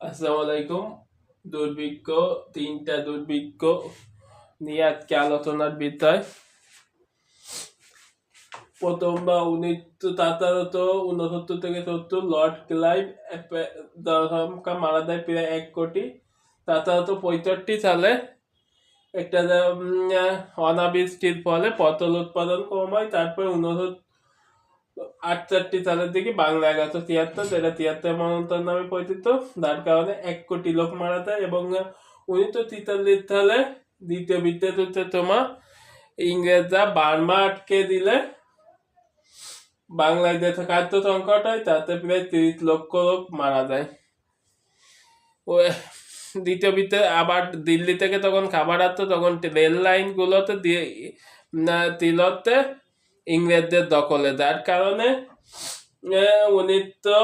আসসালামু আলাইকুম। দুর্ভিক্ষ, তিনটা দুর্ভিক্ষ নিয়ে আজকে আলোচনার বিষয়। প্রথম বা উনিশশো সাতারোত উনসত্তর থেকে সত্তর, লর্ড ক্লাইভ মারা দেয় প্রায় এক কোটি। সাতারোত পঁয়ষট্টি সালে একটা অনাবৃষ্টির ফলে পটল উৎপাদন কমায় তারপরে উনসত্তর আটষট্টি সালের দিকে বাংলা এগারোশো তিয়াত্তর, যেটা তিয়াত্তর মনন্তর নামে পরিচিত। যার কারণে এক কোটি লোক মারা যায় এবং উনিশশো তেতাল্লিশ সালে দ্বিতীয় তোমার ইংরেজরা বার্মা আটকে দিলে। বাংলায় যে খাদ্য সংকট হয়, তাতে প্রায় তিরিশ লক্ষ লোক মারা যায়। ও, দ্বিতীয় বিতে আবার দিল্লি থেকে তখন খাবার আসতো, তখন রেল লাইনগুলোতে দিয়ে তিলতে ইংরেজদের দখলে। যার কারণে উনি তো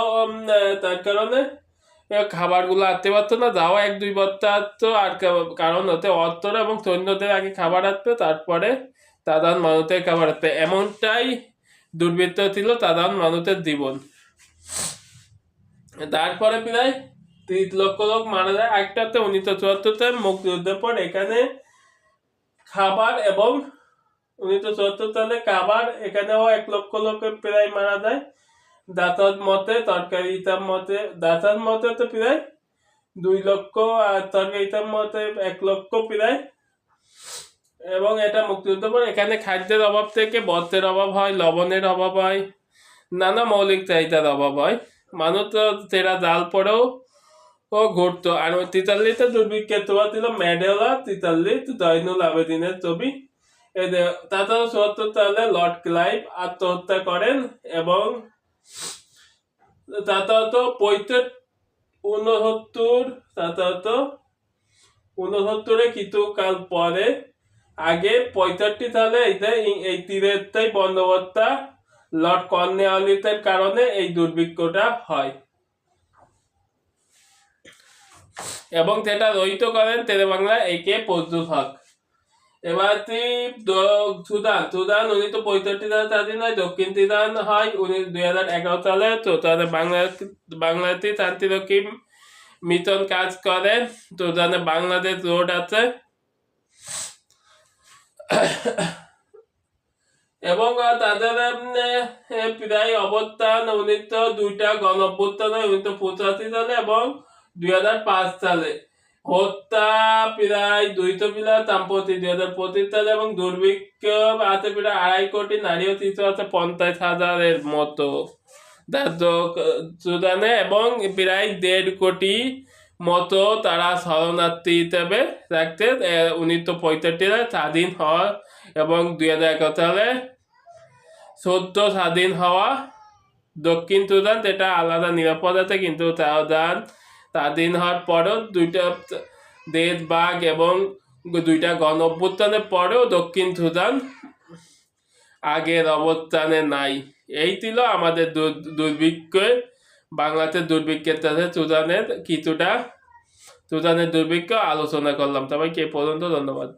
তার কারণে খাবারগুলো আনতে পারতো না। যাওয়া এক, দুই বস্তা আসতো আর কারণ হতে অর্থরা এবং সৈন্যদের আগে খাবার আসতো তারপরে সাধারণ মানুষের খাবার আসতো এমনটাই দুর্বৃত্ত ছিল সাধারণ মানুষের জীবন। তারপরে প্রায় তিরিশ লক্ষ লোক মারা যায়। একটাতে উনিশশো চুয়াত্তর সালে মুক্তিযুদ্ধের পর এখানে খাবার এবং উনিশশো চুয়াত্তর সালে খাবার এখানেও এক লক্ষ লোকের প্রায় মারা যায় দাতার মতে, তরকারি ইতার মতে, দাতার মতে তো প্রায় দুই লক্ষ, আর তরকারি ইতার মতে এক লক্ষ প্রায়। এবং এটা মুক্তিযুদ্ধ পর এখানে খাদ্যের অভাব থেকে বস্ত্রের অভাব হয়, লবণের অভাব হয়, নানা মৌলিক চাহিদার অভাব হয়। মানুষ তো সেরা জাল পরেও ও ঘুরতো। আর তিতাল্লিতে দুর্ভিক্ষের তোয়া ছিল ম্যাডেলা তিতাল্লি জয়নুল আবেদিনের ছবি। তাছাড়া চুয়াত্তর সালে লর্ড ক্লাইভ আত্মহত্যা করেন এবং তাছাড়া পঁয়ষট্টি উনসত্তর তাছাড়া উনসত্তরে কিছু কাল পরে আগে পঁয়ষট্টি সালে এইটা এই তীরেরটাই বন্দোবস্তা লর্ড কর্নেওয়ালিসের কারণে এই দুর্ভিক্ষটা হয়। এবং সেটা রহিত করেন তেরে বাংলা একে প্রদ্যুৎ হক এবার দ- সুদান সুদান উনিশশো পঁয়ষট্টি সালে স্বাধীন হয় দক্ষিণ সুদান হয় উনি দুই হাজার এগারো সালে তো তাদের বাংলা বাংলাতে শান্তিরক্ষী মিশন কাজ করেন সুদানে বাংলাদেশ রোড আছে এবং তাদের প্রায় অবস্থান উনিশশো দুইটা গণ অভ্যুত্থান উনিশশো পঁচাশি সালে এবং দুই হাজার পাঁচ সালে হত্যা প্রায় দুইশো প্রায় সম্প্রতি দুই হাজার পঁচিশ সালে এবং দুর্ভিক্ষ প্রায় আড়াই কোটি নারী ও শিশু আছে পঞ্চাশ হাজারের মতো সুদানে এবং প্রায় দেড় কোটি মতো তারা শরণার্থী রাখতে উনিশশো পঁয়ষট্টি সালে স্বাধীন হওয়া এবং দুই হাজার এগারো সালে সদ্য স্বাধীন হওয়া দক্ষিণ সুদান, যেটা আলাদা নিরাপদ আছে, কিন্তু সুদান স্বাধীন হওয়ার পরেও দুইটা দেশ বাঘ এবং দুইটা গণ অভ্যুত্থানের পরেও দক্ষিণ সুদান আগের অবস্থানে নাই। এই ছিল আমাদের দুর্ভিক্ষ। বাংলাতে দুর্ভিক্ষের সাথে সুদানের কিছুটা, সুদানের দুর্ভিক্ষ আলোচনা করলাম। তবে কে পর্যন্ত ধন্যবাদ।